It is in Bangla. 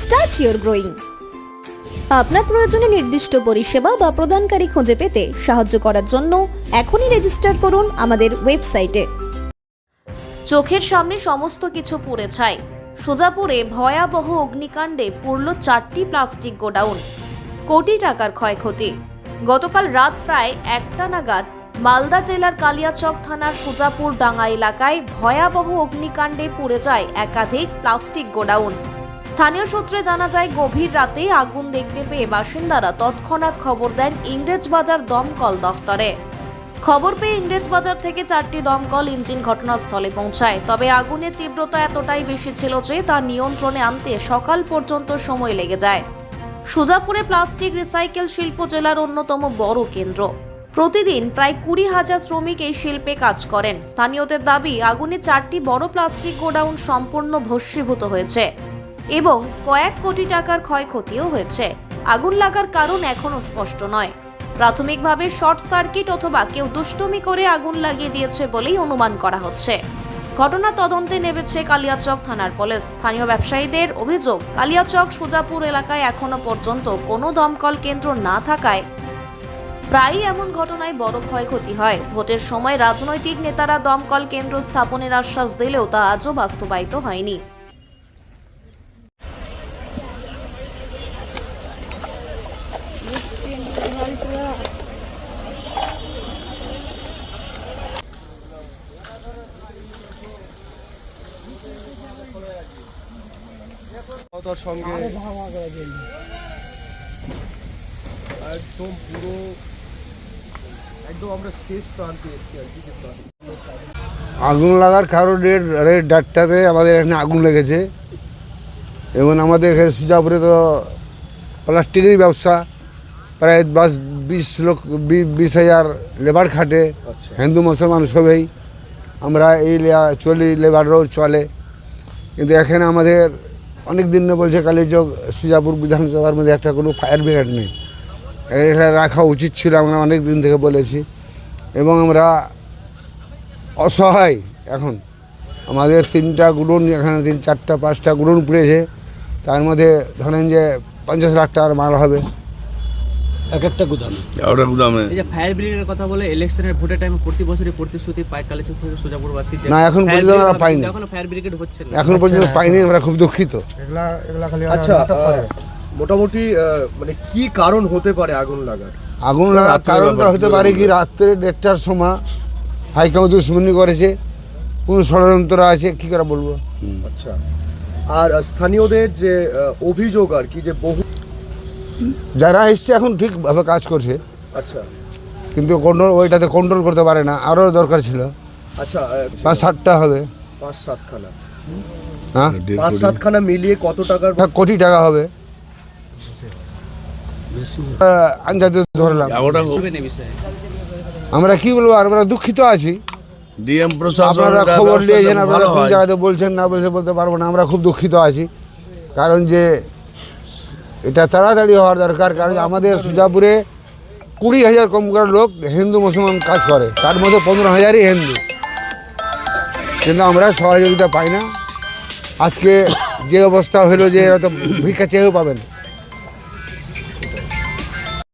start your growing আপনার প্রয়োজনে নির্দিষ্ট পরিষেবা বা প্রদানকারী খুঁজে পেতে সাহায্য করার জন্য এখনই রেজিস্টার করুন আমাদের ওয়েবসাইটে চোখের সামনে সমস্ত কিছু পুড়ে ছাই। সোজাপুরে ভয়াবহ অগ্নিকাণ্ডে পুড়ল চারটি প্লাস্টিক গোডাউন। কোটি টাকার ক্ষয়ক্ষতি। গতকাল রাত প্রায় একটা নাগাদ মালদা জেলার কালিয়াচক থানার সোজাপুর ডাঙ্গা এলাকায় ভয়াবহ অগ্নিকাণ্ডে পুড়ে যায় একাধিক প্লাস্টিক গোডাউন। স্থানীয় সূত্রে জানা যায়, গভীর রাতে আগুন দেখতে পেয়ে বাসিন্দারা তৎক্ষণাৎ খবর দেন ইংরেজবাজার দমকল দফতরে। খবর পেয়ে ইংরেজবাজার থেকে চারটি দমকল ইঞ্জিন ঘটনাস্থলে পৌঁছায়। তবে আগুনের তীব্রতা এতটাই বেশি ছিল যে তা নিয়ন্ত্রণে আনতে সকাল পর্যন্ত সময় লেগে যায়। সুজাপুরে প্লাস্টিক রিসাইকেল শিল্প জেলার অন্যতম বড় কেন্দ্র। প্রতিদিন প্রায় কুড়ি হাজার শ্রমিক এই শিল্পে কাজ করেন। স্থানীয়দের দাবি, আগুনে চারটি বড় প্লাস্টিক গোডাউন সম্পূর্ণ ভস্মীভূত হয়েছে। এবং কয়েক কোটি টাকার ক্ষয়ক্ষতিও হয়েছে। আগুন লাগার কারণ এখনও স্পষ্ট নয়। প্রাথমিকভাবে শর্ট সার্কিট অথবা কেউ দুষ্টুমি করে আগুন লাগিয়ে দিয়েছে বলেই অনুমান করা হচ্ছে। ঘটনা তদন্তে নেমেছে কালিয়াচক থানার পুলিশ। স্থানীয় ব্যবসায়ীদের অভিযোগ, কালিয়াচক সুজাপুর এলাকায় এখনও পর্যন্ত কোনো দমকল কেন্দ্র না থাকায় প্রায়ই এমন ঘটনায় বড় ক্ষয়ক্ষতি হয়। ভোটের সময় রাজনৈতিক নেতারা দমকল কেন্দ্র স্থাপনের আশ্বাস দিলেও তা আজও বাস্তবায়িত হয়নি। তার সঙ্গে। একদম পুরো একদম আমরা শেষ প্রান্তে এসেছি আর কি আগুন লাগার কারণে রেড ডাটটাতে আমাদের এখানে আগুন লেগেছে। এবং আমাদের এখানে সুজাপুরে তো প্লাস্টিকেরই ব্যবসা। প্রায় বাস বিশ লোক বি- বিশ হাজার লেবার খাটে। আচ্ছা। হিন্দু মুসলমান সবেই। আমরা এই চলি লেবারও চলে। কিন্তু এখানে আমাদের অনেক দিন না বলছে কালীচক সুজাপুর বিধানসভার মধ্যে একটা কোনো ফায়ার ব্রিগেড নেই। এটা রাখা উচিত ছিল আমরা অনেক দিন থেকে বলেছি। এবং আমরা অসহায় এখন। আমাদের তিনটা গুডন এখানে তিন, চারটা, পাঁচটা গুডন পড়েছে। তার মধ্যে ধরেন যে পঞ্চাশ লাখ টাকার মাল হবে। এক একটা গুদাম। ওটা গুদামে। এই যে ফায়ার ব্রিগেডের কথা বলে ইলেকশনের ভোটের টাইমে প্রতি বছরই প্রতিশ্রুতি পায় কালেচক থেকে সোজাপুরবাসী না, এখন পর্যন্ত আমরা পাইনি। এখনও ফায়ার ব্রিগেড হচ্ছে না। এখন পর্যন্ত পাইনি আমরা খুব দুঃখিত। এগুলা আচ্ছা মোটামুটি মানে কি কারণ হতে পারে আগুন লাগার? আগুন লাগার কারণটা হতে পারে কি রাত্রে দেড়টার সময় হাইকাউ দুশ্মনী করেছে কোন ষড়যন্ত্র আছে কী করে বলব? আচ্ছা। আর স্থানীয়দের যে অভিযোগ আর কি যে বহু যারা এসছে এখন ঠিকভাবে কাজ করছে। আচ্ছা। কিন্তু কন্ট্রোল ওইটাতে কন্ট্রোল করতে পারে না আরও দরকার ছিল। আচ্ছা পাঁচ সাতটা হবে। পাঁচ সাতখানা। হ্যাঁ? পাঁচ সাতখানা মিলিয়ে কত টাকার কোটি টাকা হবে। আন্দাজে ধরলাম। বিষয়ে। আমরা কি বলব আর আমরা দুঃখিত আছি। ডিএম প্রশাসন আপনারা খবর নিয়েছেন আপনারা কোন জায়গাতে বলছেন না বলছে বলতে পারব না আমরা খুব দুঃখিত আছি। কারণ যে এটা তাড়াতাড়ি হওয়ার দরকার, কারণ আমাদের সুজাপুরে কুড়ি হাজার কম করে লোক হিন্দু, মুসলমান কাজ করে। তার মধ্যে পনেরো হাজারই হিন্দু। কিন্তু আমরা সহযোগিতা পাই না। আজকে যে অবস্থা হলো যে এরা তো ভিক্ষা চেয়েও পাবেন